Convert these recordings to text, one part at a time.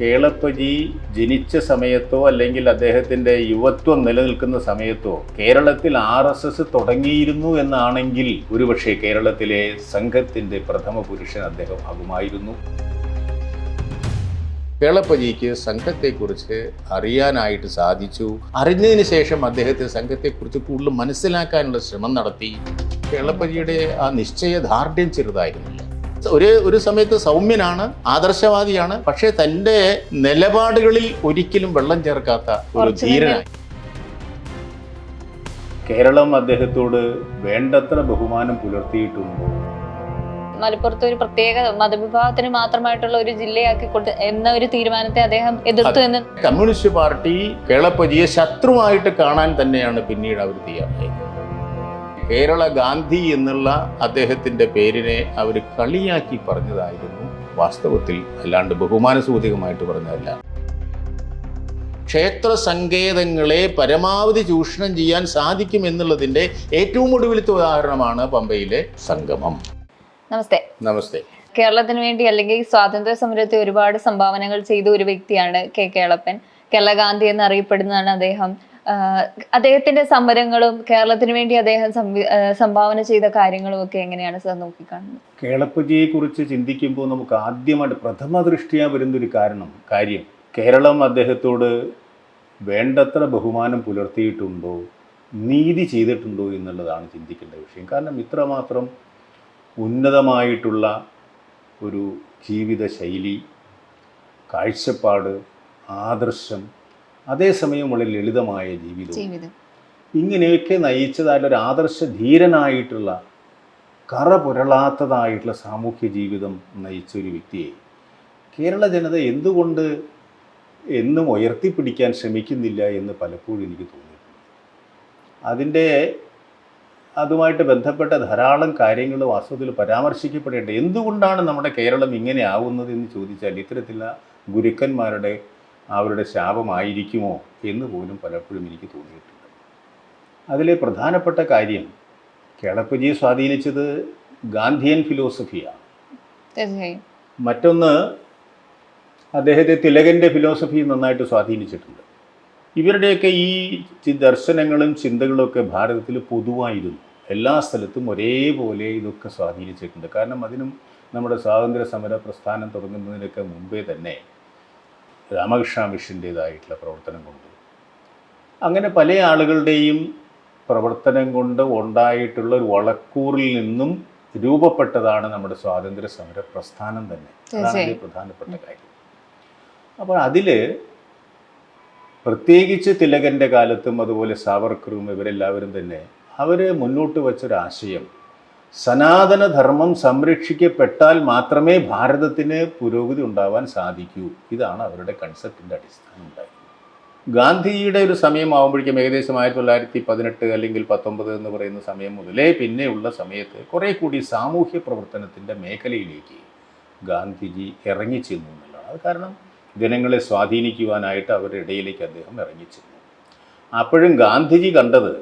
കേളപ്പജി ജനിച്ച സമയത്തോ അല്ലെങ്കിൽ അദ്ദേഹത്തിന്റെ യുവത്വം നിലനിൽക്കുന്ന സമയത്തോ കേരളത്തിൽ ആർ എസ് എസ് തുടങ്ങിയിരുന്നു എന്നാണെങ്കിൽ ഒരുപക്ഷെ കേരളത്തിലെ സംഘത്തിന്റെ പ്രഥമ പുരുഷൻ അദ്ദേഹം ആകുമായിരുന്നു. കേളപ്പജിക്ക് സംഘത്തെക്കുറിച്ച് അറിയാനായിട്ട് സാധിച്ചു. അറിഞ്ഞതിന് ശേഷം അദ്ദേഹത്തെ സംഘത്തെക്കുറിച്ച് കൂടുതൽ മനസ്സിലാക്കാനുള്ള ശ്രമം നടത്തി. കേളപ്പജിയുടെ ആ നിശ്ചയദാർഢ്യം ചെറുതായിരുന്നില്ല. ഒരു ഒരു സമയത്ത് സൗമ്യനാണ് ആദർശവാദിയാണ് പക്ഷേ തന്റെ നിലപാടുകളിൽ ഒരിക്കലും വെള്ളം ചേർക്കാത്ത ഒരു ധീരനായി. കേരളം അദ്ദേഹത്തോട് വേണ്ടത്ര ബഹുമാനം പുലർത്തിയിട്ടുണ്ടോ? മലപ്പുറത്ത് ഒരു പ്രത്യേക മതവിഭാഗത്തിന് മാത്രമായിട്ടുള്ള ഒരു ജില്ലയാക്കി കൊണ്ട് എന്ന ഒരു തീരുമാനത്തെ അദ്ദേഹം എതിർത്തു എന്ന് കമ്മ്യൂണിസ്റ്റ് പാർട്ടി കേളപ്പജിയെ ശത്രുവായിട്ട് കാണാൻ തന്നെയാണ് പിന്നീട് അവർ തയ്യാറായത്. കേരള ഗാന്ധി എന്നുള്ള അദ്ദേഹത്തിന്റെ പേരിനെ അവർ കളിയാക്കി പറഞ്ഞതായിരുന്നു. വാസ്തവത്തിൽ അല്ലാണ്ട് ബഹുമാനസൂചകമായിട്ട് പറഞ്ഞതല്ല. ക്ഷേത്ര സങ്കേതങ്ങളെ പരമാവധി ചൂഷണം ചെയ്യാൻ സാധിക്കും എന്നുള്ളതിന്റെ ഏറ്റവും ഒടുവിലത്തെ ഉദാഹരണമാണ് പമ്പയിലെ സംഗമം. നമസ്തേ. നമസ്തേ. കേരളത്തിന് വേണ്ടി അല്ലെങ്കിൽ സ്വാതന്ത്ര്യ സമരത്തെ ഒരുപാട് സംഭാവനകൾ ചെയ്ത ഒരു വ്യക്തിയാണ് കെ. കേളപ്പൻ. കേരള ഗാന്ധി എന്നറിയപ്പെടുന്നതാണ് അദ്ദേഹം. അദ്ദേഹത്തിന്റെ സമരങ്ങളും കേരളത്തിന് വേണ്ടി അദ്ദേഹം സംഭാവന ചെയ്ത കാര്യങ്ങളും ഒക്കെ എങ്ങനെയാണ് സാർ നോക്കിക്കാണുന്നത്? കേളപ്പജിയെക്കുറിച്ച് ചിന്തിക്കുമ്പോൾ നമുക്ക് ആദ്യമായിട്ട് പ്രഥമ ദൃഷ്ടിയാ വരുന്നൊരു കാരണം കാര്യം കേരളം അദ്ദേഹത്തോട് വേണ്ടത്ര ബഹുമാനം പുലർത്തിയിട്ടുണ്ടോ നീതി ചെയ്തിട്ടുണ്ടോ എന്നുള്ളതാണ് ചിന്തിക്കേണ്ട വിഷയം. കാരണം ഇത്രമാത്രം ഉന്നതമായിട്ടുള്ള ഒരു ജീവിത ശൈലി കാഴ്ചപ്പാട് ആദർശം അതേസമയം വളരെ ലളിതമായ ജീവിതം. ഇങ്ങനെയൊക്കെ നയിച്ചതായിട്ടുള്ള ഒരു ആദർശ ധീരനായിട്ടുള്ള കറ പുരളാത്തതായിട്ടുള്ള സാമൂഹ്യ ജീവിതം നയിച്ച ഒരു വ്യക്തിയെ. കേരള ജനത എന്തുകൊണ്ട് എന്നും ഉയർത്തിപ്പിടിക്കാൻ ശ്രമിക്കുന്നില്ല എന്ന് പലപ്പോഴും എനിക്ക് തോന്നിയിട്ടുണ്ട്. അതിന്റെ അതുമായിട്ട് ബന്ധപ്പെട്ട ധാരാളം കാര്യങ്ങൾ വാസ്തവത്തിൽ പരാമർശിക്കപ്പെടേണ്ടത് എന്തുകൊണ്ടാണ് നമ്മുടെ കേരളം ഇങ്ങനെ ആവുന്നത് എന്ന് ചോദിച്ചാൽ ഇത്തരത്തിലുള്ള ഗുരുക്കന്മാരുടെ അവരുടെ ശാപമായിരിക്കുമോ എന്ന് പോലും പലപ്പോഴും എനിക്ക് തോന്നിയിട്ടുണ്ട്. അതിലെ പ്രധാനപ്പെട്ട കാര്യം കേളപ്പജിയെ സ്വാധീനിച്ചത് ഗാന്ധിയൻ ഫിലോസഫിയാണ്. മറ്റൊന്ന് അദ്ദേഹത്തെ തിലകന്റെ ഫിലോസഫി നന്നായിട്ട് സ്വാധീനിച്ചിട്ടുണ്ട്. ഇവരുടെയൊക്കെ ഈ ദർശനങ്ങളും ദർശനങ്ങളും ചിന്തകളൊക്കെ ഭാരതത്തിൽ പൊതുവായിരുന്നു. എല്ലാ സ്ഥലത്തും ഒരേപോലെ ഇതൊക്കെ സ്വാധീനിച്ചിട്ടുണ്ട്. കാരണം അതിനും നമ്മുടെ സ്വാതന്ത്ര്യ സമര പ്രസ്ഥാനം തുടങ്ങുന്നതിനൊക്കെ മുമ്പേ തന്നെ രാമകൃഷ്ണ മിഷന്റേതായിട്ടുള്ള പ്രവർത്തനം കൊണ്ട്. അങ്ങനെ പല ആളുകളുടെയും പ്രവർത്തനം കൊണ്ട് ഉണ്ടായിട്ടുള്ള ഒരു വളക്കൂറിൽ നിന്നും രൂപപ്പെട്ടതാണ് നമ്മുടെ സ്വാതന്ത്ര്യ സമര പ്രസ്ഥാനം തന്നെ. അതാണ് പ്രധാനപ്പെട്ട കാര്യം. അപ്പോൾ അതിൽ പ്രത്യേകിച്ച് തിലകന്റെ കാലത്തും അതുപോലെ സാവർക്കറും ഇവരെല്ലാവരും തന്നെ അവർ മുന്നോട്ട് വച്ചൊരാശയം സനാതനധർമ്മം സംരക്ഷിക്കപ്പെട്ടാൽ മാത്രമേ ഭാരതത്തിന് പുരോഗതി ഉണ്ടാവാൻ സാധിക്കൂ. ഇതാണ് അവരുടെ കൺസെപ്റ്റിന്റെ അടിസ്ഥാനം ഉണ്ടായിരുന്നത് ഗാന്ധിജിയുടെ ഒരു സമയമാകുമ്പോഴേക്കും ഏകദേശം ആയിരത്തി തൊള്ളായിരത്തി പതിനെട്ട് അല്ലെങ്കിൽ പത്തൊമ്പത് എന്ന് പറയുന്ന സമയം മുതലേ പിന്നെയുള്ള സമയത്ത് കുറേ കൂടി സാമൂഹ്യ പ്രവർത്തനത്തിന്റെ മേഖലയിലേക്ക് ഗാന്ധിജി ഇറങ്ങിച്ചെന്നു എന്നുള്ളതാണ്. അത് കാരണം ജനങ്ങളെ സ്വാധീനിക്കുവാനായിട്ട് അവരുടെ ഇടയിലേക്ക് അദ്ദേഹം ഇറങ്ങിച്ചെന്നു. അപ്പോഴും ഗാന്ധിജി കണ്ടത്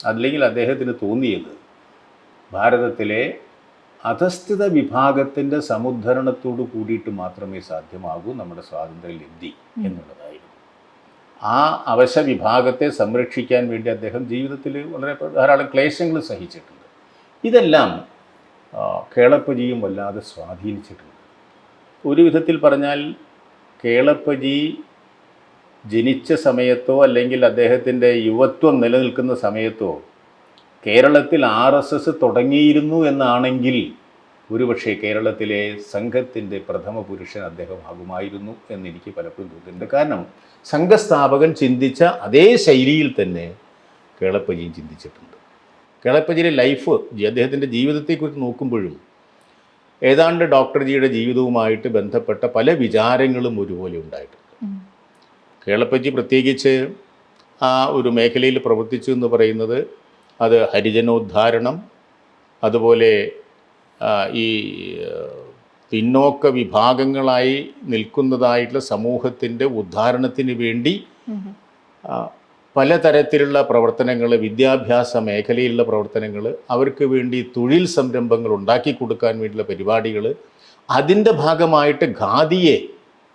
അല്ലെങ്കിൽ അദ്ദേഹത്തിന് തോന്നിയത് ഭാരതത്തിലെ അധസ്ഥിത വിഭാഗത്തിന്റെ സമുദ്ധരണത്തോട് കൂടിയിട്ട് മാത്രമേ സാധ്യമാകൂ നമ്മുടെ സ്വാതന്ത്ര്യ ലബ്ധി എന്നുള്ളതായിരുന്നു. ആ അവശ വിഭാഗത്തെ സംരക്ഷിക്കാൻ വേണ്ടി അദ്ദേഹം ജീവിതത്തിൽ വളരെ ധാരാളം ക്ലേശങ്ങൾ സഹിച്ചിട്ടുണ്ട്. ഇതെല്ലാം കേളപ്പജിയും വല്ലാതെ സ്വാധീനിച്ചിട്ടുണ്ട്. ഒരു വിധത്തിൽ പറഞ്ഞാൽ കേളപ്പജി ജനിച്ച സമയത്തോ അല്ലെങ്കിൽ അദ്ദേഹത്തിന്റെ യുവത്വം നിലനിൽക്കുന്ന സമയത്തോ കേരളത്തിൽ ആർ എസ് എസ് തുടങ്ങിയിരുന്നു എന്നാണെങ്കിൽ ഒരുപക്ഷെ കേരളത്തിലെ സംഘത്തിന്റെ പ്രഥമ പുരുഷൻ അദ്ദേഹം ആകുമായിരുന്നു എന്നെനിക്ക് പലപ്പോഴും തോന്നിയിട്ടുണ്ട് കാരണം സംഘസ്ഥാപകൻ ചിന്തിച്ച അതേ ശൈലിയിൽ തന്നെ കേളപ്പജിയും ചിന്തിച്ചിട്ടുണ്ട്. കേളപ്പജിയുടെ ലൈഫ് അദ്ദേഹത്തിന്റെ ജീവിതത്തെക്കുറിച്ച് നോക്കുമ്പോഴും ഏതാണ്ട് ഡോക്ടർ ജിയുടെ ജീവിതവുമായിട്ട് ബന്ധപ്പെട്ട പല വിചാരങ്ങളും ഒരുപോലെ ഉണ്ടായിട്ടുണ്ട്. കേളപ്പജി പ്രത്യേകിച്ച് ആ ഒരു മേഖലയിൽ പ്രവർത്തിച്ചു എന്ന് പറയുന്നത് അത് ഹരിജനോദ്ധാരണം അതുപോലെ ഈ പിന്നോക്ക വിഭാഗങ്ങളായി നിൽക്കുന്നതായിട്ടുള്ള സമൂഹത്തിന്റെ ഉദ്ധാരണത്തിന് വേണ്ടി പലതരത്തിലുള്ള പ്രവർത്തനങ്ങൾ വിദ്യാഭ്യാസ മേഖലയിലുള്ള പ്രവർത്തനങ്ങൾ അവർക്ക് വേണ്ടി തൊഴിൽ സംരംഭങ്ങൾ ഉണ്ടാക്കി കൊടുക്കാൻ വേണ്ടിയുള്ള പരിപാടികൾ അതിന്റെ ഭാഗമായിട്ട് ഖാദിയെ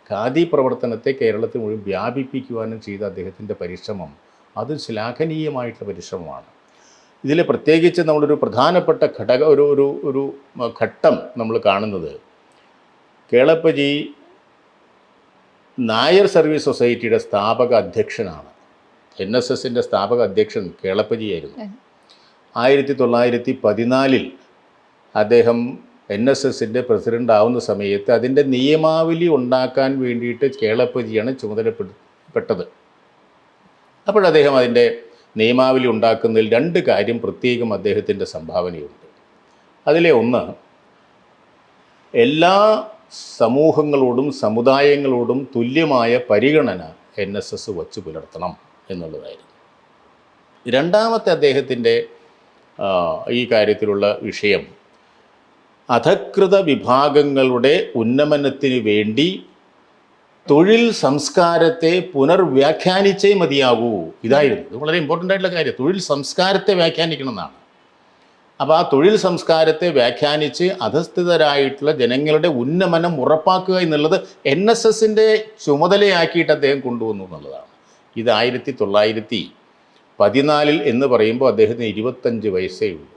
ഖാദി പ്രവർത്തനത്തെ കേരളത്തിൽ മുഴുവൻ വ്യാപിപ്പിക്കുവാനും ചെയ്ത അദ്ദേഹത്തിന്റെ പരിശ്രമം അത് ശ്ലാഘനീയമായിട്ടുള്ള പരിശ്രമമാണ്. ഇതിൽ പ്രത്യേകിച്ച് നമ്മളൊരു പ്രധാനപ്പെട്ട ഘടക ഒരു ഒരു ഒരു ഘട്ടം നമ്മൾ കാണുന്നത് കേളപ്പജി നായർ സർവീസ് സൊസൈറ്റിയുടെ സ്ഥാപക അധ്യക്ഷനാണ്. എൻ എസ് എസിന്റെ സ്ഥാപക അധ്യക്ഷൻ കേളപ്പജിയായിരുന്നു ആയിരത്തി തൊള്ളായിരത്തി പതിനാലിൽ അദ്ദേഹം എൻ എസ് എസിന്റെ പ്രസിഡന്റ് ആവുന്ന സമയത്ത് അതിന്റെ നിയമാവലി ഉണ്ടാക്കാൻ വേണ്ടിയിട്ട് കേളപ്പജിയാണ് ചുമതലപ്പെട്ടത് അപ്പോഴദ്ദേഹം അതിന്റെ നിയമാവലി ഉണ്ടാക്കുന്നതിൽ രണ്ട് കാര്യം പ്രത്യേകം അദ്ദേഹത്തിന്റെ സംഭാവനയുണ്ട്. അതിലെ ഒന്ന് എല്ലാ സമൂഹങ്ങളോടും സമുദായങ്ങളോടും തുല്യമായ പരിഗണന എൻ എസ് എസ് വച്ചു പുലർത്തണം എന്നുള്ളതായിരുന്നു. രണ്ടാമത്തെ അദ്ദേഹത്തിന്റെ ഈ കാര്യത്തിലുള്ള വിഷയം അധകൃത വിഭാഗങ്ങളുടെ ഉന്നമനത്തിന് വേണ്ടി തൊഴിൽ സംസ്കാരത്തെ പുനർവ്യാഖ്യാനിച്ചേ മതിയാകൂ. ഇതായിരുന്നു. ഇത് വളരെ ഇമ്പോർട്ടന്റ് ആയിട്ടുള്ള കാര്യം. തൊഴിൽ സംസ്കാരത്തെ വ്യാഖ്യാനിക്കണം എന്നാണ്. അപ്പോൾ ആ തൊഴിൽ സംസ്കാരത്തെ വ്യാഖ്യാനിച്ച് അധസ്ഥിതരായിട്ടുള്ള ജനങ്ങളുടെ ഉന്നമനം ഉറപ്പാക്കുക എന്നുള്ളത് എൻ എസ് എസിന്റെ ചുമതലയാക്കിയിട്ട് അദ്ദേഹം കൊണ്ടുവന്നു എന്നുള്ളതാണ്. ഇത് ആയിരത്തി തൊള്ളായിരത്തി പതിനാലിൽ എന്ന് പറയുമ്പോൾ അദ്ദേഹത്തിന് ഇരുപത്തഞ്ച് വയസ്സേ ഉള്ളൂ.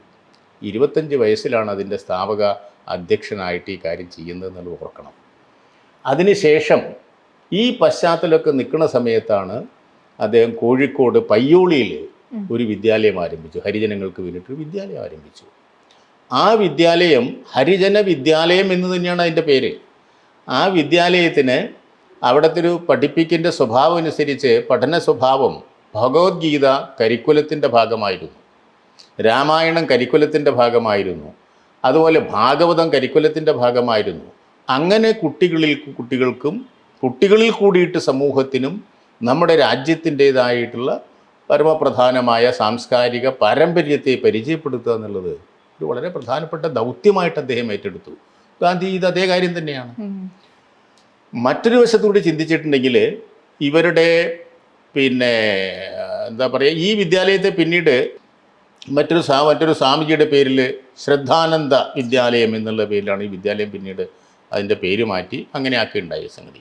ഇരുപത്തഞ്ച് വയസ്സിലാണ് അതിന്റെ സ്ഥാപക അധ്യക്ഷനായിട്ട് ഈ കാര്യം ചെയ്യുന്നത് എന്നുള്ളത് ഓർക്കണം. അതിനുശേഷം ഈ പശ്ചാത്തലമൊക്കെ നിൽക്കുന്ന സമയത്താണ് അദ്ദേഹം കോഴിക്കോട് പയ്യോളിയിൽ ഒരു വിദ്യാലയം ആരംഭിച്ചു. ഹരിജനങ്ങൾക്ക് വേണ്ടിയിട്ട് വിദ്യാലയം ആരംഭിച്ചു. ആ വിദ്യാലയം ഹരിജന വിദ്യാലയം എന്ന് തന്നെയാണ് അതിന്റെ പേര്. ആ വിദ്യാലയത്തിന് അവിടുത്തെ ഒരു പഠിപ്പിക്കിന്റെ സ്വഭാവം അനുസരിച്ച് പഠന സ്വഭാവം ഭഗവത്ഗീത കരിക്കുലത്തിന്റെ ഭാഗമായിരുന്നു. രാമായണം കരിക്കുലത്തിന്റെ ഭാഗമായിരുന്നു. അതുപോലെ ഭാഗവതം കരിക്കുലത്തിന്റെ ഭാഗമായിരുന്നു. അങ്ങനെ കുട്ടികളിൽ കുട്ടികൾക്കും കുട്ടികളിൽ കൂടിയിട്ട് സമൂഹത്തിനും നമ്മുടെ രാജ്യത്തിന്റേതായിട്ടുള്ള പരമപ്രധാനമായ സാംസ്കാരിക പാരമ്പര്യത്തെ പരിചയപ്പെടുത്തുക എന്നുള്ളത് ഒരു വളരെ പ്രധാനപ്പെട്ട ദൗത്യമായിട്ട് അദ്ദേഹം ഏറ്റെടുത്തു. ഗാന്ധി ഇത് അതേ കാര്യം തന്നെയാണ്. മറ്റൊരു വശത്തുകൂടി ചിന്തിച്ചിട്ടുണ്ടെങ്കിൽ ഇവരുടെ പിന്നെ എന്താ പറയുക ഈ വിദ്യാലയത്തെ പിന്നീട് മറ്റൊരു സാ മറ്റൊരു സ്വാമിജിയുടെ പേരിൽ ശ്രദ്ധാനന്ദ വിദ്യാലയം എന്നുള്ള പേരിലാണ് ഈ വിദ്യാലയം പിന്നീട് അതിന്റെ പേര് മാറ്റി അങ്ങനെ ആക്കിയുണ്ടായ സംഗതി.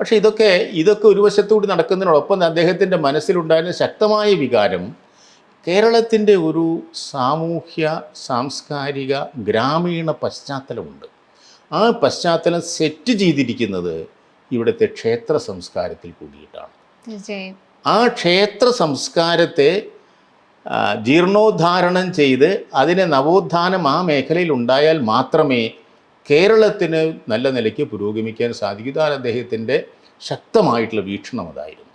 പക്ഷേ ഇതൊക്കെ ഇതൊക്കെ ഒരു വശത്തുകൂടി നടക്കുന്നതിനോടൊപ്പം അദ്ദേഹത്തിന്റെ മനസ്സിലുണ്ടായിരുന്ന ശക്തമായ വികാരം കേരളത്തിന്റെ ഒരു സാമൂഹ്യ സാംസ്കാരിക ഗ്രാമീണ പശ്ചാത്തലമുണ്ട്. ആ പശ്ചാത്തലം സെറ്റ് ചെയ്തിരിക്കുന്നത് ഇവിടുത്തെ ക്ഷേത്ര സംസ്കാരത്തിൽ കൂടിയിട്ടാണ്. ആ ക്ഷേത്ര സംസ്കാരത്തെ ജീർണോദ്ധാരണം ചെയ്ത് അതിനെ നവോത്ഥാനം ആ മേഖലയിൽ ഉണ്ടായാൽ മാത്രമേ കേരളത്തിന് നല്ല നിലയ്ക്ക് പുരോഗമിക്കാൻ സാധിക്കും ഇതാണ് അദ്ദേഹത്തിന്റെ ശക്തമായിട്ടുള്ള വീക്ഷണം അതായിരുന്നു.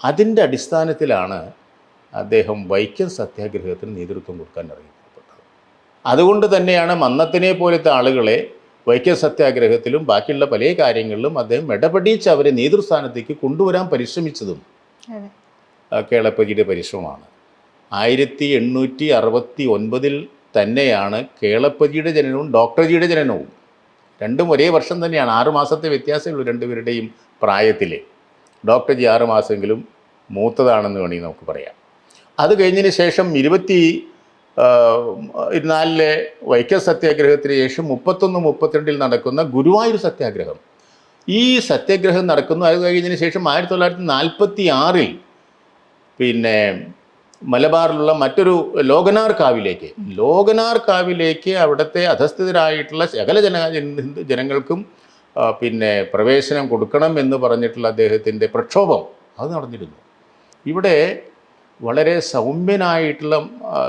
അതിന്റെ അടിസ്ഥാനത്തിലാണ് അദ്ദേഹം വൈക്കം സത്യാഗ്രഹത്തിന് നേതൃത്വം കൊടുക്കാൻ ഇറങ്ങിപ്പെട്ടത് അതുകൊണ്ട് തന്നെയാണ് മന്നത്തിനെ പോലത്തെ ആളുകളെ വൈക്കം സത്യാഗ്രഹത്തിലും ബാക്കിയുള്ള പല കാര്യങ്ങളിലും അദ്ദേഹം ഇടപെടിച്ച് അവരെ നേതൃസ്ഥാനത്തേക്ക് കൊണ്ടുവരാൻ പരിശ്രമിച്ചതും കേളപ്പതിയുടെ പരിശ്രമമാണ്. ആയിരത്തി എണ്ണൂറ്റി അറുപത്തി ഒൻപതിൽ തന്നെയാണ് കേളപ്പജിയുടെ ജനനവും ഡോക്ടർജിയുടെ ജനനവും. രണ്ടും ഒരേ വർഷം തന്നെയാണ്. ആറ് മാസത്തെ വ്യത്യാസമേ ഉള്ളൂ രണ്ടുപേരുടെയും പ്രായത്തിൽ ഡോക്ടർജി ആറ് മാസമെങ്കിലും മൂത്തതാണെന്ന് വേണമെങ്കിൽ നമുക്ക് പറയാം. അത് കഴിഞ്ഞതിന് ശേഷം ഇരുപത്തി ആ, ഇരുനാലിലെ വൈക്കം സത്യാഗ്രഹത്തിന് ശേഷം മുപ്പത്തൊന്ന് മുപ്പത്തിരണ്ടിൽ നടക്കുന്ന ഗുരുവായൂർ സത്യാഗ്രഹം. ഈ സത്യാഗ്രഹം നടക്കുന്നു. അത് കഴിഞ്ഞതിന് ശേഷം ആയിരത്തി തൊള്ളായിരത്തി നാൽപ്പത്തി ആറിൽ പിന്നെ മലബാറിലുള്ള മറ്റൊരു ലോകനാർ കാവിലേക്ക്. ലോകനാർ കാവിലേക്ക് അവിടുത്തെ അധസ്ഥിതരായിട്ടുള്ള സകല ജന ഹിന്ദു ജനങ്ങൾക്കും പിന്നെ പ്രവേശനം കൊടുക്കണം എന്ന് പറഞ്ഞിട്ടുള്ള അദ്ദേഹത്തിന്റെ പ്രക്ഷോഭം അത് നടന്നിരുന്നു. ഇവിടെ വളരെ സൗമ്യനായിട്ടുള്ള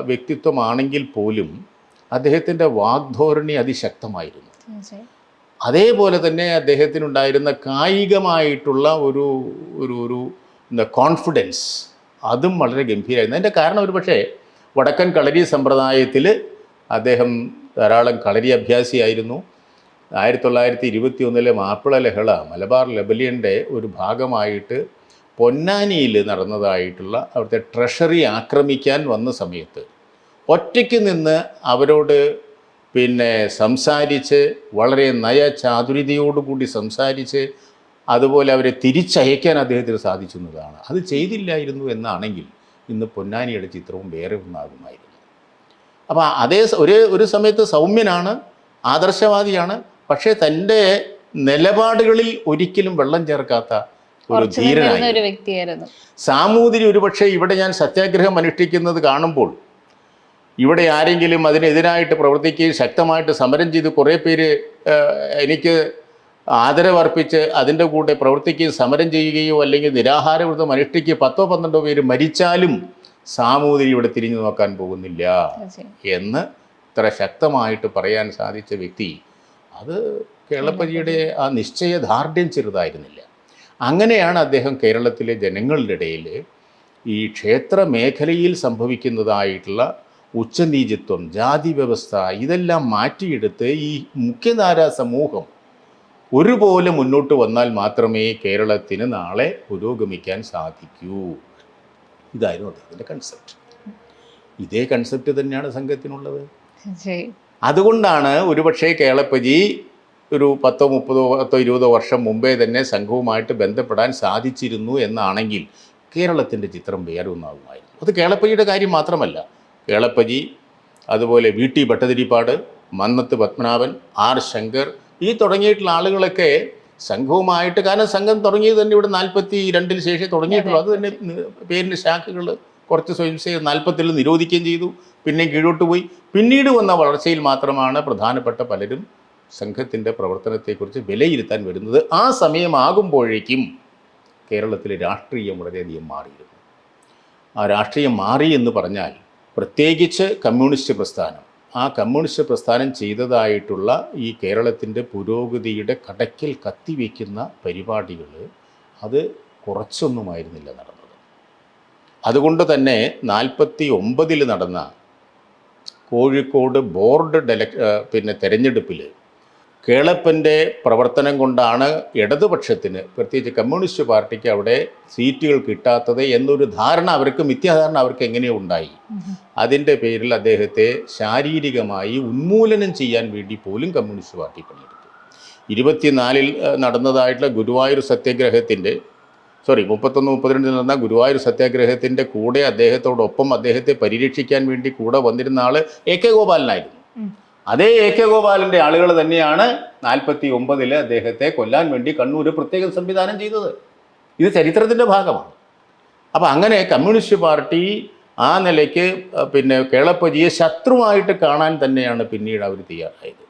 വ്യക്തിത്വമാണെങ്കിൽ പോലും അദ്ദേഹത്തിന്റെ വാഗ്ധോരണി അതിശക്തമായിരുന്നു. അതേപോലെ തന്നെ അദ്ദേഹത്തിനുണ്ടായിരുന്ന കായികമായിട്ടുള്ള ഒരു ഒരു ഒരു കോൺഫിഡൻസ് അതും വളരെ ഗംഭീരമായിരുന്നു അതിന്റെ കാരണം ഒരു പക്ഷേ വടക്കൻ കളരി സമ്പ്രദായത്തിൽ അദ്ദേഹം ധാരാളം കളരി അഭ്യാസിയായിരുന്നു. ആയിരത്തി തൊള്ളായിരത്തി ഇരുപത്തി ഒന്നിലെ മാപ്പിള ലഹള മലബാർ ലെബലിയന്റെ ഒരു ഭാഗമായിട്ട് പൊന്നാനിയിൽ നടന്നതായിട്ടുള്ള അവിടുത്തെ ട്രഷറി ആക്രമിക്കാൻ വന്ന സമയത്ത് ഒറ്റയ്ക്ക് നിന്ന് അവരോട് പിന്നെ സംസാരിച്ച് വളരെ നയചാതുരിതയോടുകൂടി സംസാരിച്ച് അതുപോലെ അവരെ തിരിച്ചയക്കാൻ അദ്ദേഹത്തിന് സാധിച്ചു എന്നതാണ് അത് ചെയ്തില്ലായിരുന്നു എന്നാണെങ്കിൽ ഇന്ന് പൊന്നാനിയുടെ ചിത്രവും വേറെ ഒന്നാകുമായിരുന്നു. അപ്പോൾ അതേ ഒരേ ഒരു സമയത്ത് സൗമ്യനാണ് ആദർശവാദിയാണ് പക്ഷേ തന്റെ നിലപാടുകളിൽ ഒരിക്കലും വെള്ളം ചേർക്കാത്ത ഒരു ധീരനായി സാമൂതിരി ഒരുപക്ഷെ ഇവിടെ ഞാൻ സത്യാഗ്രഹം അനുഷ്ഠിക്കുന്നത് കാണുമ്പോൾ ഇവിടെ ആരെങ്കിലും അതിനെതിരായിട്ട് പ്രവർത്തിക്കുകയും ശക്തമായിട്ട് സമരം ചെയ്ത് കുറേ പേര് എനിക്ക് ആദരവർപ്പിച്ച് അതിന്റെ കൂടെ പ്രവർത്തിക്കുകയും സമരം ചെയ്യുകയോ അല്ലെങ്കിൽ നിരാഹാരവൃതം അനുഷ്ഠിക്കുക പത്തോ പന്ത്രണ്ടോ പേര് മരിച്ചാലും സാമൂതിരി ഇവിടെ തിരിഞ്ഞു നോക്കാൻ പോകുന്നില്ല. എന്ന് ഇത്ര ശക്തമായിട്ട് പറയാൻ സാധിച്ച വ്യക്തി അത് കേളപ്പജിയുടെ ആ നിശ്ചയദാർഢ്യം ചെറുതായിരുന്നില്ല അങ്ങനെയാണ് അദ്ദേഹം കേരളത്തിലെ ജനങ്ങളുടെ ഇടയിൽ ഈ ക്ഷേത്ര മേഖലയിൽ സംഭവിക്കുന്നതായിട്ടുള്ള ഉച്ചനീചിത്വം ജാതി വ്യവസ്ഥ ഇതെല്ലാം മാറ്റിയെടുത്ത് ഈ മുഖ്യധാരാ സമൂഹം ഒരുപോലെ മുന്നോട്ട് വന്നാൽ മാത്രമേ കേരളത്തിന് നാളെ പുരോഗമിക്കാൻ സാധിക്കൂ. ഇതായിരുന്നു അദ്ദേഹത്തിന്റെ കൺസെപ്റ്റ് ഇതേ കൺസെപ്റ്റ് തന്നെയാണ് സംഘത്തിനുള്ളത്. അതുകൊണ്ടാണ് ഒരുപക്ഷെ കേളപ്പജി ഒരു പത്തോ മുപ്പതോ പത്തോ ഇരുപതോ വർഷം മുമ്പേ തന്നെ സംഘവുമായിട്ട് ബന്ധപ്പെടാൻ സാധിച്ചിരുന്നു എന്നാണെങ്കിൽ കേരളത്തിന്റെ ചിത്രം വേറെ ഒന്നാകുമായിരുന്നു. അത് കേളപ്പജിയുടെ കാര്യം മാത്രമല്ല. കേളപ്പജി അതുപോലെ V T Bhattathiripad Mannath Padmanabhan R Shankar ഈ തുടങ്ങിയിട്ടുള്ള ആളുകളൊക്കെ സംഘവുമായിട്ട് കാരണം സംഘം തുടങ്ങിയത് തന്നെ ഇവിടെ നാൽപ്പത്തി രണ്ടിൽ ശേഷം തുടങ്ങിയിട്ടുള്ളൂ. അത് തന്നെ പേരിന്റെ ശാഖകൾ കുറച്ച് സ്വയം സ്വയംസേവ നാൽപ്പത്തിൽ നിരോധിക്കുകയും ചെയ്തു. പിന്നെ കീഴോട്ട് പോയി. പിന്നീട് വന്ന വളർച്ചയിൽ മാത്രമാണ് പ്രധാനപ്പെട്ട പലരും സംഘത്തിന്റെ പ്രവർത്തനത്തെക്കുറിച്ച് വിലയിരുത്താൻ വരുന്നത്. ആ സമയമാകുമ്പോഴേക്കും കേരളത്തിലെ രാഷ്ട്രീയം വളരെയധികം മാറിയിരുന്നു. ആ രാഷ്ട്രീയം മാറി എന്ന് പറഞ്ഞാൽ പ്രത്യേകിച്ച് കമ്മ്യൂണിസ്റ്റ് പ്രസ്ഥാനം ആ കമ്മ്യൂണിസ്റ്റ് പ്രസ്ഥാനം ചെയ്തതായിട്ടുള്ള ഈ കേരളത്തിന്റെ പുരോഗതിയുടെ കടക്കിൽ കത്തിവെക്കുന്ന പരിപാടികൾ അത് കുറച്ചൊന്നുമായിരുന്നില്ല നടന്നത്. അതുകൊണ്ട് തന്നെ നാൽപ്പത്തി ഒമ്പതിൽ നടന്ന കോഴിക്കോട് ബോർഡ് ഡെല പിന്നെ തെരഞ്ഞെടുപ്പിൽ കേളപ്പന്റെ പ്രവർത്തനം കൊണ്ടാണ് ഇടതുപക്ഷത്തിന് പ്രത്യേകിച്ച് കമ്മ്യൂണിസ്റ്റ് പാർട്ടിക്ക് അവിടെ സീറ്റുകൾ കിട്ടാത്തത് എന്നൊരു ധാരണ അവർക്ക് മിഥ്യാധാരണ അവർക്ക് എങ്ങനെയോ ഉണ്ടായി. അതിന്റെ പേരിൽ അദ്ദേഹത്തെ ശാരീരികമായി ഉന്മൂലനം ചെയ്യാൻ വേണ്ടി പോലും കമ്മ്യൂണിസ്റ്റ് പാർട്ടി പണിയെടുത്തു. ഇരുപത്തിനാലിൽ നടന്നതായിട്ടുള്ള ഗുരുവായൂർ സത്യാഗ്രഹത്തിന്റെ സോറി മുപ്പത്തൊന്ന് മുപ്പത്തിരണ്ടിൽ നടന്ന ഗുരുവായൂർ സത്യാഗ്രഹത്തിന്റെ കൂടെ അദ്ദേഹത്തോടൊപ്പം അദ്ദേഹത്തെ പരിരക്ഷിക്കാൻ വേണ്ടി കൂടെ വന്നിരുന്ന ആൾ എ കെ ഗോപാലനായിരുന്നു. അതേ എ കെ ഗോപാലിന്റെ ആളുകൾ തന്നെയാണ് നാൽപ്പത്തി ഒമ്പതിൽ അദ്ദേഹത്തെ കൊല്ലാൻ വേണ്ടി കണ്ണൂർ പ്രത്യേക സംവിധാനം ചെയ്തത്. ഇത് ചരിത്രത്തിന്റെ ഭാഗമാണ്. അപ്പോൾ അങ്ങനെ കമ്മ്യൂണിസ്റ്റ് പാർട്ടി ആ നിലയ്ക്ക് പിന്നെ കേളപ്പജിയെ ശത്രുവായിട്ട് കാണാൻ തന്നെയാണ് പിന്നീട് അവർ തയ്യാറായത്.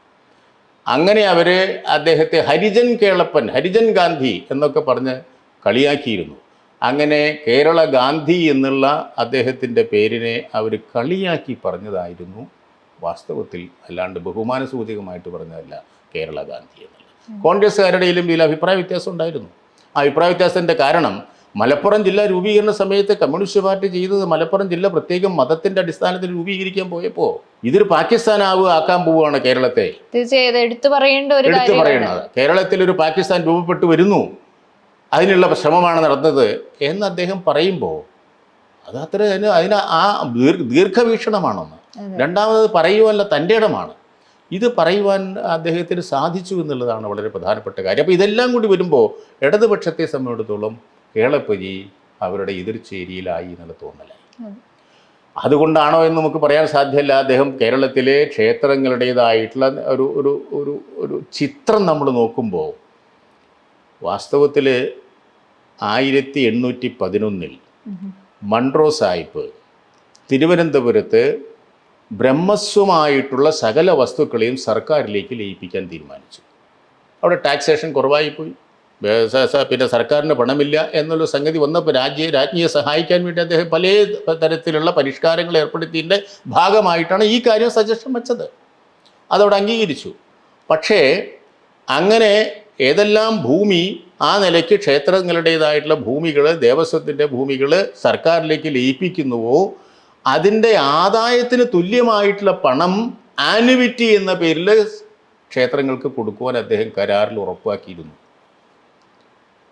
അങ്ങനെ അവർ അദ്ദേഹത്തെ ഹരിജൻ കേളപ്പൻ ഹരിജൻ ഗാന്ധി എന്നൊക്കെ പറഞ്ഞ് കളിയാക്കിയിരുന്നു. അങ്ങനെ കേരള ഗാന്ധി എന്നുള്ള അദ്ദേഹത്തിന്റെ പേരിനെ അവർ കളിയാക്കി പറഞ്ഞതായിരുന്നു. വാസ്തവത്തിൽ അല്ലാണ്ട് ബഹുമാന സൂചകമായിട്ട് പറഞ്ഞതല്ല കേരള ഗാന്ധി എന്നുള്ളത്. കോൺഗ്രസ്സുകാരുടെയിലും ഇതിൽ അഭിപ്രായ വ്യത്യാസം ഉണ്ടായിരുന്നു. ആ അഭിപ്രായ വ്യത്യാസത്തിന്റെ കാരണം മലപ്പുറം ജില്ല രൂപീകരണ സമയത്ത് കമ്മ്യൂണിസ്റ്റ് പാർട്ടി ചെയ്തത് മലപ്പുറം ജില്ല പ്രത്യേകം മതത്തിന്റെ അടിസ്ഥാനത്തിൽ രൂപീകരിക്കാൻ പോയപ്പോ ഇതൊരു പാകിസ്ഥാൻ ആവുക ആക്കാൻ പോവുകയാണ് കേരളത്തെ. എടുത്തു കേരളത്തിൽ ഒരു പാകിസ്ഥാൻ രൂപപ്പെട്ടു വരുന്നു. അതിനുള്ള ശ്രമമാണ് നടന്നത് എന്ന് അദ്ദേഹം പറയുമ്പോൾ അത് അത്ര അതിന് അതിന് ആ ദീർ- ദീർഘവീക്ഷണമാണെന്ന്. രണ്ടാമത് പറയുവാനുള്ള തന്റെ ഇടമാണ്. ഇത് പറയുവാൻ അദ്ദേഹത്തിന് സാധിച്ചു എന്നുള്ളതാണ് വളരെ പ്രധാനപ്പെട്ട കാര്യം. അപ്പോൾ ഇതെല്ലാം കൂടി വരുമ്പോൾ ഇടതുപക്ഷത്തെ സംബന്ധിച്ചിടത്തോളം കേളപ്പജി അവരുടെ എതിർചേരിയിലായി എന്നുള്ള തോന്നലായി അതെ. അതുകൊണ്ടാണോ എന്ന് നമുക്ക് പറയാൻ സാധ്യമല്ല. അദ്ദേഹം കേരളത്തിലെ ക്ഷേത്രങ്ങളുടേതായിട്ടുള്ള ഒരു ഒരു ഒരു ഒരു ചിത്രം നമ്മൾ നോക്കുമ്പോൾ വാസ്തവത്തിൽ ആയിരത്തി എണ്ണൂറ്റി പതിനൊന്നിൽ. മൺട്രോ സാഹിബ് തിരുവനന്തപുരത്ത് ബ്രഹ്മസ്വമായിട്ടുള്ള സകല വസ്തുക്കളെയും സർക്കാരിലേക്ക് ലയിപ്പിക്കാൻ തീരുമാനിച്ചു. അവിടെ ടാക്സേഷൻ കുറവായിപ്പോയി. പിന്നെ സർക്കാരിന് പണമില്ല എന്നുള്ള സംഗതി വന്നപ്പോൾ രാജ്യ രാജ്ഞിയെ സഹായിക്കാൻ വേണ്ടി അദ്ദേഹം പല തരത്തിലുള്ള പരിഷ്കാരങ്ങൾ ഏർപ്പെടുത്തിയതിന്റെ ഭാഗമായിട്ടാണ് ഈ കാര്യം സജഷൻ വെച്ചത്. അതവിടെ അംഗീകരിച്ചു. പക്ഷേ അങ്ങനെ ഏതെല്ലാം ഭൂമി ആ നിലയ്ക്ക് ക്ഷേത്രങ്ങളുടേതായിട്ടുള്ള ഭൂമികൾ ദേവസ്വത്തിന്റെ ഭൂമികൾ സർക്കാരിലേക്ക് ലയിപ്പിക്കുന്നുവോ അതിന്റെ ആദായത്തിന് തുല്യമായിട്ടുള്ള പണം ആനുവിറ്റി എന്ന പേരിൽ ക്ഷേത്രങ്ങൾക്ക് കൊടുക്കുവാൻ അദ്ദേഹം കരാറിൽ ഉറപ്പാക്കിയിരുന്നു.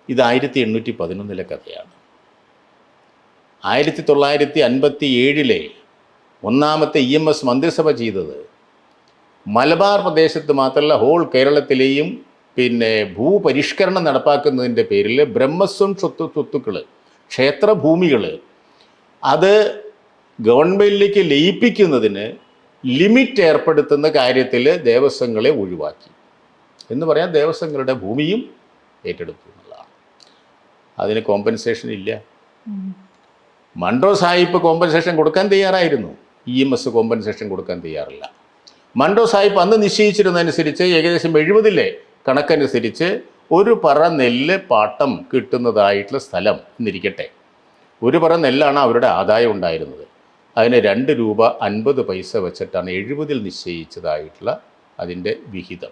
ഇത് ആയിരത്തി എണ്ണൂറ്റി പതിനൊന്നിലെ കഥയാണ്. ആയിരത്തി തൊള്ളായിരത്തി അൻപത്തി ഏഴിലെ ഒന്നാമത്തെ ഇ എം എസ് മന്ത്രിസഭ ചെയ്തത് മലബാർ പ്രദേശത്ത് മാത്രമല്ല ഹോൾ കേരളത്തിലെയും പിന്നെ ഭൂപരിഷ്കരണം നടപ്പാക്കുന്നതിന്റെ പേരിൽ ബ്രഹ്മസ്വം സ്വത്ത് സ്വത്തുക്കൾ ക്ഷേത്രഭൂമികൾ അത് ഗവൺമെന്റിലേക്ക് ലയിപ്പിക്കുന്നതിന് ലിമിറ്റ് ഏർപ്പെടുത്തുന്ന കാര്യത്തിൽ ദേവസ്വങ്ങളെ ഒഴിവാക്കി. എന്ന് പറയാൻ ദേവസ്വങ്ങളുടെ ഭൂമിയും ഏറ്റെടുത്തു എന്നുള്ളതാണ്. അതിന് കോമ്പൻസേഷൻ ഇല്ല. മൺട്രോ സാഹിബ് കോമ്പൻസേഷൻ കൊടുക്കാൻ തയ്യാറായിരുന്നു. ഇ എം എസ് കോമ്പൻസേഷൻ കൊടുക്കാൻ തയ്യാറില്ല. മൺട്രോ സാഹിബ് അന്ന് നിശ്ചയിച്ചിരുന്നതനുസരിച്ച് ഏകദേശം എഴുപതിലെ കണക്കനുസരിച്ച് ഒരു പറ നെല്ല് പാട്ടം കിട്ടുന്നതായിട്ടുള്ള സ്ഥലം എന്നിരിക്കട്ടെ. ഒരു പറ നെല്ലാണ് അവരുടെ ആദായം ഉണ്ടായിരുന്നത്. അതിന് രണ്ട് രൂപ അൻപത് പൈസ വെച്ചിട്ടാണ് എഴുപതിൽ നിശ്ചയിച്ചതായിട്ടുള്ള അതിന്റെ വിഹിതം.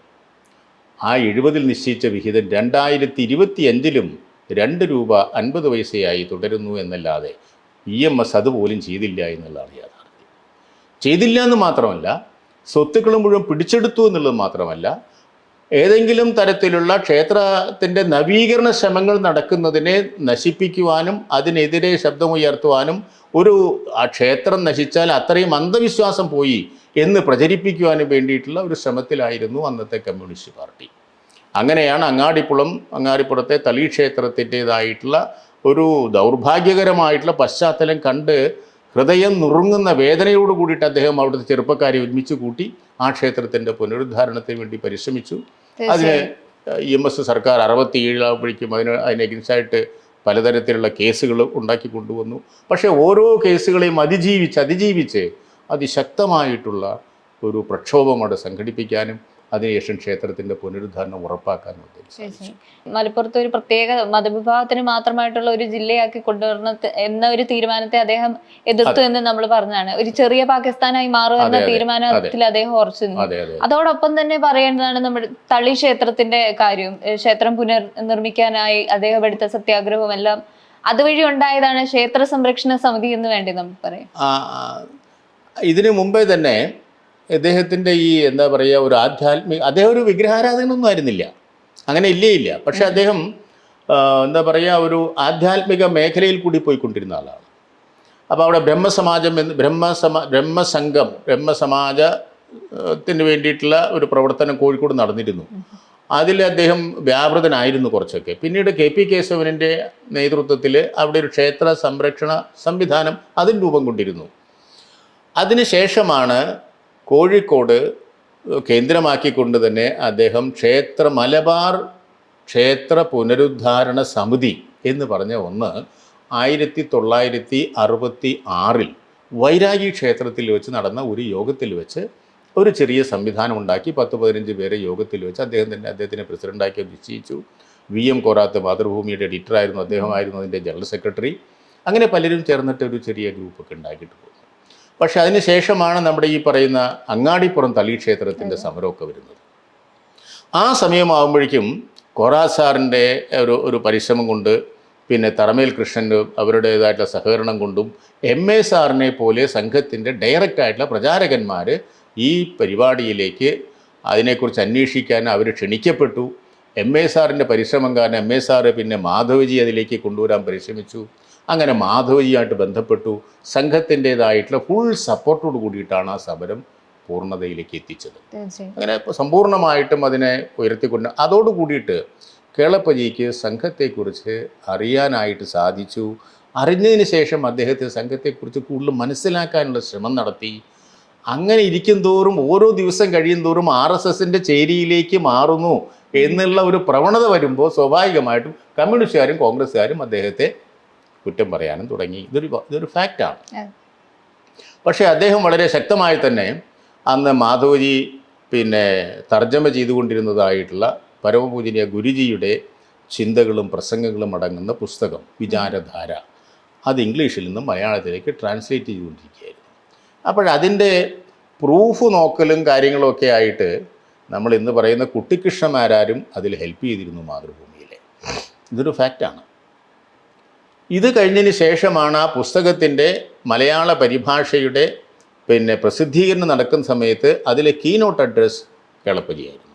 ആ എഴുപതിൽ നിശ്ചയിച്ച വിഹിതം രണ്ടായിരത്തി ഇരുപത്തി അഞ്ചിലും രണ്ട് രൂപ അൻപത് പൈസയായി തുടരുന്നു എന്നല്ലാതെ ഇ എം എസ് അതുപോലും ചെയ്തില്ല എന്നുള്ളതാണ് യാഥാർത്ഥ്യം. ചെയ്തില്ല എന്ന് മാത്രമല്ല സ്വത്തുക്കൾ മുഴുവൻ പിടിച്ചെടുത്തു എന്നുള്ളത് മാത്രമല്ല ഏതെങ്കിലും തരത്തിലുള്ള ക്ഷേത്രത്തിന്റെ നവീകരണ ശ്രമങ്ങൾ നടക്കുന്നതിനെ നശിപ്പിക്കുവാനും അതിനെതിരെ ശബ്ദമുയർത്തുവാനും ഒരു ആ ക്ഷേത്രം നശിച്ചാൽ അത്രയും അന്ധവിശ്വാസം പോയി എന്ന് പ്രചരിപ്പിക്കുവാനും വേണ്ടിയിട്ടുള്ള ഒരു ശ്രമത്തിലായിരുന്നു അന്നത്തെ കമ്മ്യൂണിസ്റ്റ് പാർട്ടി. അങ്ങനെയാണ് അങ്ങാടിപ്പുളം അങ്ങാടിപ്പുറത്തെ തളി ക്ഷേത്രത്തിന്റെതായിട്ടുള്ള ഒരു ദൗർഭാഗ്യകരമായിട്ടുള്ള പശ്ചാത്തലം കണ്ട് ഹൃദയം നുറുങ്ങുന്ന വേദനയോട് കൂടിയിട്ട് അദ്ദേഹം അവിടുത്തെ ചെറുപ്പക്കാരെ ഒരുമിച്ച് കൂട്ടി ആ ക്ഷേത്രത്തിന്റെ പുനരുദ്ധാരണത്തിന് വേണ്ടി പരിശ്രമിച്ചു. അതിന് ഇ എം എസ് സർക്കാർ അറുപത്തി ഏഴിലാകുമ്പോഴേക്കും അതിന് അതിന് എഗൻസ്റ്റായിട്ട് പലതരത്തിലുള്ള കേസുകൾ ഉണ്ടാക്കി കൊണ്ടുവന്നു. പക്ഷേ ഓരോ കേസുകളെയും അതിജീവിച്ച് അതിജീവിച്ച് അതിശക്തമായിട്ടുള്ള ഒരു പ്രക്ഷോഭം അവിടെ സംഘടിപ്പിക്കാനും അതിനുശേഷം ക്ഷേത്രത്തിന്റെ പുനരുദ്ധാരണം സാധിച്ചു മലപ്പുറത്ത് ഒരു പ്രത്യേക മതവിഭാഗത്തിന് മാത്രമായിട്ടുള്ള ഒരു ജില്ലയാക്കി കൊണ്ടുവരണ എന്ന ഒരു തീരുമാനത്തെ അദ്ദേഹം എതിർത്തു എന്ന് നമ്മൾ പറഞ്ഞാണ് ഒരു ചെറിയ പാകിസ്ഥാനായി മാറും എന്ന തീരുമാനത്തിൽ അദ്ദേഹം ഉറച്ചു നിന്നു. അതോടൊപ്പം തന്നെ പറയേണ്ടതാണ് നമ്മുടെ തളി ക്ഷേത്രത്തിന്റെ കാര്യം ക്ഷേത്രം പുനർ നിർമ്മിക്കാനായി അദ്ദേഹം എടുത്ത സത്യാഗ്രഹവും എല്ലാം അതുവഴി ഉണ്ടായതാണ് ക്ഷേത്ര സംരക്ഷണ സമിതി എന്ന് വേണ്ടി നമുക്ക് പറയാം. ഇതിനു മുമ്പേ തന്നെ അദ്ദേഹത്തിന്റെ ഈ എന്താ പറയുക ഒരു ആധ്യാത്മിക അദ്ദേഹം ഒരു വിഗ്രഹാരാധകനൊന്നും ആയിരുന്നില്ല. അങ്ങനെ ഇല്ലേ ഇല്ല പക്ഷെ അദ്ദേഹം എന്താ പറയുക ഒരു ആധ്യാത്മിക മേഖലയിൽ കൂടി പോയിക്കൊണ്ടിരുന്ന ആളാണ്. അപ്പോൾ അവിടെ ബ്രഹ്മസമാജം എന്ന് ബ്രഹ്മസമ ബ്രഹ്മസംഘം ബ്രഹ്മസമാജത്തിന് വേണ്ടിയിട്ടുള്ള ഒരു പ്രവർത്തനം കോഴിക്കോട് നടന്നിരുന്നു. അതിൽ അദ്ദേഹം വ്യാപൃതനായിരുന്നു കുറച്ചൊക്കെ. പിന്നീട് കെ പി കേശവനിന്റെ നേതൃത്വത്തിൽ അവിടെ ഒരു ക്ഷേത്ര സംരക്ഷണ സംവിധാനം അതിന് രൂപം കൊണ്ടിരുന്നു. അതിനുശേഷമാണ് കോഴിക്കോട് കേന്ദ്രമാക്കിക്കൊണ്ട് തന്നെ അദ്ദേഹം ക്ഷേത്ര മലബാർ ക്ഷേത്ര പുനരുദ്ധാരണ സമിതി എന്ന് പറഞ്ഞ ഒന്ന് ആയിരത്തി തൊള്ളായിരത്തി അറുപത്തി ആറിൽ വൈരാഗി ക്ഷേത്രത്തിൽ വെച്ച് നടന്ന ഒരു യോഗത്തിൽ വെച്ച് ഒരു ചെറിയ സംവിധാനം ഉണ്ടാക്കി. പത്ത് പതിനഞ്ച് പേരെ യോഗത്തിൽ വെച്ച് അദ്ദേഹം തന്നെ അദ്ദേഹത്തിനെ പ്രസിഡന്റാക്കി നിശ്ചയിച്ചു. വി എം കോറാത്ത് മാതൃഭൂമിയുടെ എഡിറ്ററായിരുന്നു അദ്ദേഹമായിരുന്നു അതിന്റെ ജനറൽ സെക്രട്ടറി അങ്ങനെ പലരും ചേർന്നിട്ട് ഒരു ചെറിയ ഗ്രൂപ്പൊക്കെ ഉണ്ടാക്കിയിട്ട് പോകുന്നു പക്ഷേ അതിന് ശേഷമാണ് നമ്മുടെ ഈ പറയുന്ന അങ്ങാടിപ്പുറം തളി ക്ഷേത്രത്തിന്റെ സമരമൊക്കെ വരുന്നത്. ആ സമയമാകുമ്പോഴേക്കും കൊറാസാറിന്റെ ഒരു ഒരു പരിശ്രമം കൊണ്ട് പിന്നെ തറമേൽ കൃഷ്ണന്റെ അവരുടേതായിട്ടുള്ള സഹകരണം കൊണ്ടും എം എ സാറിനെ പോലെ സംഘത്തിന്റെ ഡയറക്റ്റായിട്ടുള്ള പ്രചാരകന്മാർ ഈ പരിപാടിയിലേക്ക് അതിനെക്കുറിച്ച് അന്വേഷിക്കാൻ അവർ ക്ഷണിക്കപ്പെട്ടു. എം എ സാറിന്റെ പരിശ്രമം കാരണം എം എ സാറ് പിന്നെ മാധവജി അതിലേക്ക് കൊണ്ടുവരാൻ പരിശ്രമിച്ചു. അങ്ങനെ മാധവജിയായിട്ട് ബന്ധപ്പെട്ടു. സംഘത്തിന്റെതായിട്ടുള്ള ഫുൾ സപ്പോർട്ടോട് കൂടിയിട്ടാണ് ആ സമരം പൂർണതയിലേക്ക് എത്തിച്ചത്. അങ്ങനെ സമ്പൂർണമായിട്ടും അതിനെ ഉയർത്തിക്കൊണ്ട് അതോട് കൂടിയിട്ട് കേളപ്പജിക്ക് സംഘത്തെക്കുറിച്ച് അറിയാനായിട്ട് സാധിച്ചു. അറിഞ്ഞതിന് ശേഷം അദ്ദേഹത്തെ സംഘത്തെക്കുറിച്ച് കൂടുതൽ മനസ്സിലാക്കാനുള്ള ശ്രമം നടത്തി. അങ്ങനെ ഇരിക്കും തോറും ഓരോ ദിവസം കഴിയും തോറും ആർ എസ് എസിന്റെ ചേരിയിലേക്ക് മാറുന്നു എന്നുള്ള ഒരു പ്രവണത വരുമ്പോൾ സ്വാഭാവികമായിട്ടും കമ്മ്യൂണിസ്റ്റുകാരും കോൺഗ്രസ്സുകാരും അദ്ദേഹത്തെ കുറ്റം പറയാനും തുടങ്ങി. ഇതൊരു ഇതൊരു ഫാക്റ്റാണ്. പക്ഷേ അദ്ദേഹം വളരെ ശക്തമായി തന്നെ അന്ന് മാധവജി പിന്നെ തർജമ ചെയ്തുകൊണ്ടിരുന്നതായിട്ടുള്ള പരമപൂജനീയ ഗുരുജിയുടെ ചിന്തകളും പ്രസംഗങ്ങളും അടങ്ങുന്ന പുസ്തകം വിചാരധാര. അത് ഇംഗ്ലീഷിൽ നിന്നും മലയാളത്തിലേക്ക് ട്രാൻസ്ലേറ്റ് ചെയ്തുകൊണ്ടിരിക്കുകയായിരുന്നു. അപ്പോഴതിന്റെ പ്രൂഫ് നോക്കലും കാര്യങ്ങളൊക്കെ ആയിട്ട് നമ്മൾ ഇന്ന് പറയുന്ന കുട്ടിക്കൃഷ്ണമാരാരും അതിൽ ഹെൽപ്പ് ചെയ്തിരുന്നു മാതൃഭൂമിയിലെ. ഇതൊരു ഫാക്റ്റാണ് ഇത് കഴിഞ്ഞതിന് ശേഷമാണ് ആ പുസ്തകത്തിന്റെ മലയാള പരിഭാഷയുടെ പിന്നെ പ്രസിദ്ധീകരണം നടക്കുന്ന സമയത്ത് അതിലെ കീനോട്ട് അഡ്രസ് കേളപ്പജിയായിരുന്നു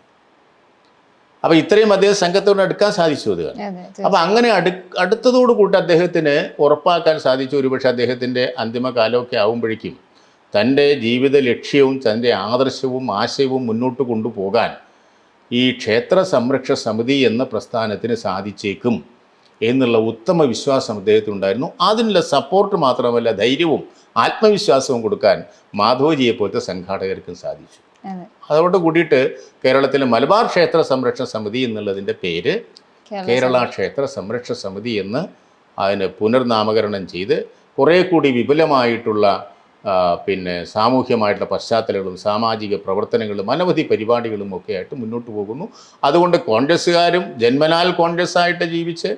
അപ്പോൾ ഇത്രയും അദ്ദേഹം സംഘത്തോട് അടുക്കാൻ സാധിച്ചു അത് അപ്പോൾ അങ്ങനെ അടു അടുത്തതോട് കൂട്ടി അദ്ദേഹത്തിന് ഉറപ്പാക്കാൻ സാധിച്ചു. ഒരുപക്ഷെ അദ്ദേഹത്തിന്റെ അന്തിമ കാലമൊക്കെ ആകുമ്പോഴേക്കും തന്റെ ജീവിത ലക്ഷ്യവും തന്റെ ആദർശവും ആശയവും മുന്നോട്ട് കൊണ്ടുപോകാൻ ഈ ക്ഷേത്ര സംരക്ഷണ സമിതി എന്ന പ്രസ്ഥാനത്തിന് സാധിച്ചേക്കും. എന്നുള്ള ഉത്തമ വിശ്വാസം അദ്ദേഹത്തിനുണ്ടായിരുന്നു. അതിനുള്ള സപ്പോർട്ട് മാത്രമല്ല ധൈര്യവും ആത്മവിശ്വാസവും കൊടുക്കാൻ മാധവജിയെ പോലത്തെ സംഘാടകർക്കും സാധിച്ചു. അതെ. അതോട് കൂടിയിട്ട് കേരളത്തിലെ മലബാർ ക്ഷേത്ര സംരക്ഷണ സമിതി എന്നുള്ളതിന്റെ പേര് കേരള ക്ഷേത്ര സംരക്ഷണ സമിതി എന്ന് അതിന് പുനർനാമകരണം ചെയ്ത് കുറേ കൂടി വിപുലമായിട്ടുള്ള പിന്നെ സാമൂഹ്യമായിട്ടുള്ള പശ്ചാത്തലങ്ങളും സാമാജിക പ്രവർത്തനങ്ങളും അനവധി പരിപാടികളും ഒക്കെ ആയിട്ട് മുന്നോട്ട് പോകുന്നു. അതുകൊണ്ട് കോൺഗ്രസ്സുകാരും ജന്മനാൽ കോൺഗ്രസ് ആയിട്ട് ജീവിച്ച്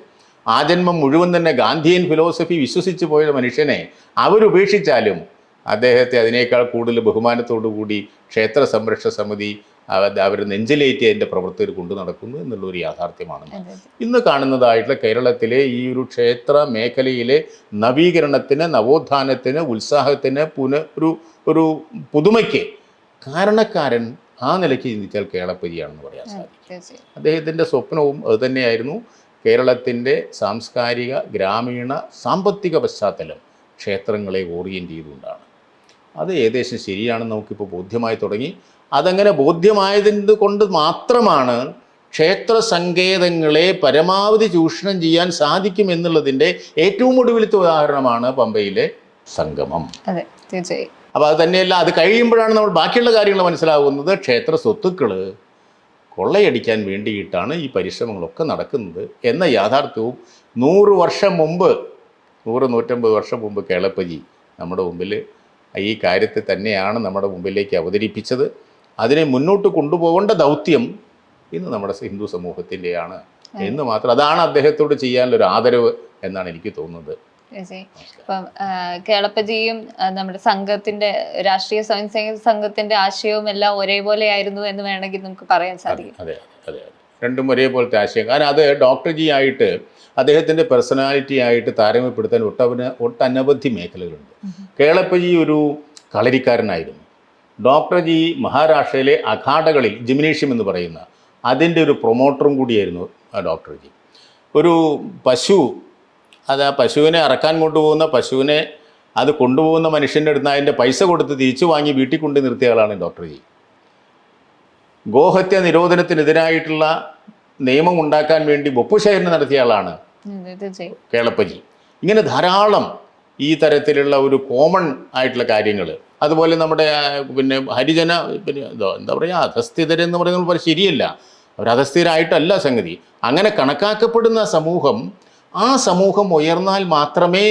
ആ ജന്മം മുഴുവൻ തന്നെ ഗാന്ധിയൻ ഫിലോസഫി വിശ്വസിച്ച് പോയ മനുഷ്യനെ അവരുപേക്ഷിച്ചാലും അദ്ദേഹത്തെ അതിനേക്കാൾ കൂടുതൽ ബഹുമാനത്തോടു കൂടി ക്ഷേത്ര സംരക്ഷണ സമിതി അവർ നെഞ്ചിലേറ്റി അതിന്റെ പ്രവർത്തകർ കൊണ്ടു നടക്കുന്നു എന്നുള്ള ഒരു യാഥാർത്ഥ്യമാണ്. അതെ, അതെ. ഇന്ന് കാണുന്നതായിട്ടുള്ള കേരളത്തിലെ ഈ ഒരു ക്ഷേത്ര മേഖലയിലെ നവീകരണത്തിന് നവോത്ഥാനത്തിന് ഉത്സാഹത്തിന് പുന ഒരു ഒരു പുതുമയ്ക്ക് കാരണക്കാരൻ ആ നിലയ്ക്ക് ചിന്തിച്ചാൽ കേളപ്പതിയാണെന്ന് പറയാൻ സാധിക്കും. അദ്ദേഹത്തിന്റെ സ്വപ്നവും അതുതന്നെയായിരുന്നു കേരളത്തിന്റെ സാംസ്കാരിക ഗ്രാമീണ സാമ്പത്തിക പശ്ചാത്തലം ക്ഷേത്രങ്ങളെ ഓറിയന്റ് ചെയ്തുകൊണ്ടാണ്. അത് ഏകദേശം ശരിയാണെന്ന് നമുക്കിപ്പോൾ ബോധ്യമായി തുടങ്ങി. അതങ്ങനെ ബോധ്യമായതിന്റെ കൊണ്ട് മാത്രമാണ് ക്ഷേത്ര സങ്കേതങ്ങളെ പരമാവധി ചൂഷണം ചെയ്യാൻ സാധിക്കും എന്നുള്ളതിന്റെ ഏറ്റവും ഒടുവിലത്തെ ഉദാഹരണമാണ് പമ്പയിലെ സംഗമം. അതെ തീർച്ചയായും. അപ്പോൾ അത് തന്നെയല്ല അത് കഴിയുമ്പോഴാണ് നമ്മൾ ബാക്കിയുള്ള കാര്യങ്ങൾ മനസ്സിലാകുന്നത്. ക്ഷേത്ര സ്വത്തുക്കൾ കൊള്ളയടിക്കാൻ വേണ്ടിയിട്ടാണ് ഈ പരിശ്രമങ്ങളൊക്കെ നടക്കുന്നത് എന്ന യാഥാർത്ഥ്യവും നൂറ് വർഷം മുമ്പ് നൂറ് നൂറ്റമ്പത് വർഷം മുമ്പ് കേളപ്പജി നമ്മുടെ മുമ്പിൽ ഈ കാര്യത്തെ തന്നെയാണ് നമ്മുടെ മുമ്പിലേക്ക് അവതരിപ്പിച്ചത്. അതിനെ മുന്നോട്ട് കൊണ്ടുപോകേണ്ട ദൗത്യം ഇന്ന് നമ്മുടെ ഹിന്ദു സമൂഹത്തിന്റെയാണ്. എന്ന് മാത്രം അതാണ് അദ്ദേഹത്തോട് ചെയ്യാനുള്ളൊരു ആദരവ് എന്നാണ് എനിക്ക് തോന്നുന്നത്. ഇപ്പം കേളപ്പജിയും നമ്മുടെ സംഘത്തിന്റെ രാഷ്ട്രീയ സ്വയം സേവക സംഘത്തിന്റെ ആശയവും എല്ലാം ഒരേപോലെ ആയിരുന്നു എന്ന് വേണമെങ്കിൽ നമുക്ക് പറയാൻ സാധിക്കും. അതെ അതെ അതെ. രണ്ടും ഒരേപോലത്തെ ആശയം. കാരണം അത് ഡോക്ടർ ജി ആയിട്ട് അദ്ദേഹത്തിന്റെ പേഴ്സണാലിറ്റി ആയിട്ട് താരമ്യപ്പെടുത്താൻ ഒട്ടവന് ഒട്ടനവധി മേഖലകളുണ്ട്. കേളപ്പജി ഒരു കളരിക്കാരനായിരുന്നു. ഡോക്ടർ ജി മഹാരാഷ്ട്രയിലെ അഖാഡകളിൽ ജിമിനേഷ്യം എന്ന് പറയുന്ന അതിന്റെ ഒരു പ്രൊമോട്ടറും കൂടിയായിരുന്നു ഡോക്ടർ ജി. ഒരു പശു അത് ആ പശുവിനെ ഇറക്കാൻ കൊണ്ടുപോകുന്ന പശുവിനെ അത് കൊണ്ടുപോകുന്ന മനുഷ്യന്റെ അടുത്ത് അതിന്റെ പൈസ കൊടുത്ത് തിരിച്ചു വാങ്ങി വീട്ടിൽ കൊണ്ട് നിർത്തിയ ആളാണ് ഡോക്ടർ ജി. ഗോഹത്യ നിരോധനത്തിനെതിരായിട്ടുള്ള നിയമം ഉണ്ടാക്കാൻ വേണ്ടി ഒപ്പുശേഖരണം നടത്തിയ ആളാണ് കേളപ്പജി ഇങ്ങനെ ധാരാളം ഈ തരത്തിലുള്ള ഒരു കോമൺ ആയിട്ടുള്ള കാര്യങ്ങൾ അതുപോലെ നമ്മുടെ പിന്നെ ഹരിജന പിന്നെ എന്തോ എന്താ പറയുക അധസ്ഥിതരെന്ന് പറയുന്നത് ശരിയല്ല. അവർ അധസ്ഥിതരായിട്ടല്ല സംഗതി. അങ്ങനെ കണക്കാക്കപ്പെടുന്ന സമൂഹം ആ സമൂഹം ഉയർന്നാൽ മാത്രമേ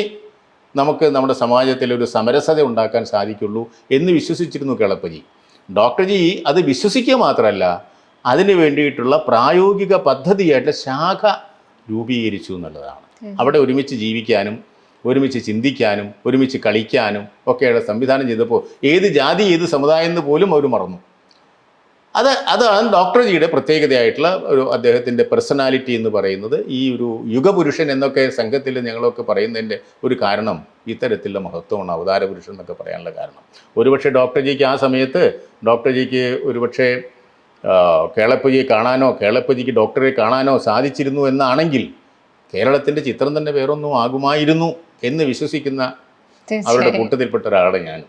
നമുക്ക് നമ്മുടെ സമാജത്തിൽ ഒരു സമരസത ഉണ്ടാക്കാൻ സാധിക്കുള്ളൂ എന്ന് വിശ്വസിച്ചിരുന്നു കേളപ്പജി. ഡോക്ടർജി അത് വിശ്വസിക്കുക മാത്രമല്ല അതിന് വേണ്ടിയിട്ടുള്ള പ്രായോഗിക പദ്ധതിയായിട്ട് ശാഖ രൂപീകരിച്ചു എന്നുള്ളതാണ്. അവിടെ ഒരുമിച്ച് ജീവിക്കാനും ഒരുമിച്ച് ചിന്തിക്കാനും ഒരുമിച്ച് കളിക്കാനും ഒക്കെയുള്ള സംവിധാനം ചെയ്തപ്പോൾ ഏത് ജാതി ഏത് സമുദായം എന്ന് പോലും അവർ മറന്നു. അത് അതാണ് ഡോക്ടർ ജിയുടെ പ്രത്യേകതയായിട്ടുള്ള ഒരു അദ്ദേഹത്തിന്റെ പേഴ്സണാലിറ്റി എന്ന് പറയുന്നത്. ഈ ഒരു യുഗപുരുഷൻ എന്നൊക്കെ സംഘത്തിൽ ഞങ്ങളൊക്കെ പറയുന്നതിന്റെ ഒരു കാരണം ഇത്തരത്തിലുള്ള മഹത്വമാണ് അവതാര പുരുഷൻ എന്നൊക്കെ പറയാനുള്ള കാരണം. ഒരുപക്ഷെ ഡോക്ടർ ജിക്ക് ആ സമയത്ത് ഡോക്ടർ ജിക്ക് ഒരുപക്ഷെ കേളപ്പജിയെ കാണാനോ കേളപ്പജിക്ക് ഡോക്ടറെ കാണാനോ സാധിച്ചിരുന്നു എന്നാണെങ്കിൽ കേരളത്തിന്റെ ചിത്രം തന്നെ വേറൊന്നും ആകുമായിരുന്നു എന്ന് വിശ്വസിക്കുന്ന അവരുടെ കൂട്ടത്തിൽപ്പെട്ട ഒരാളാണ് ഞാൻ.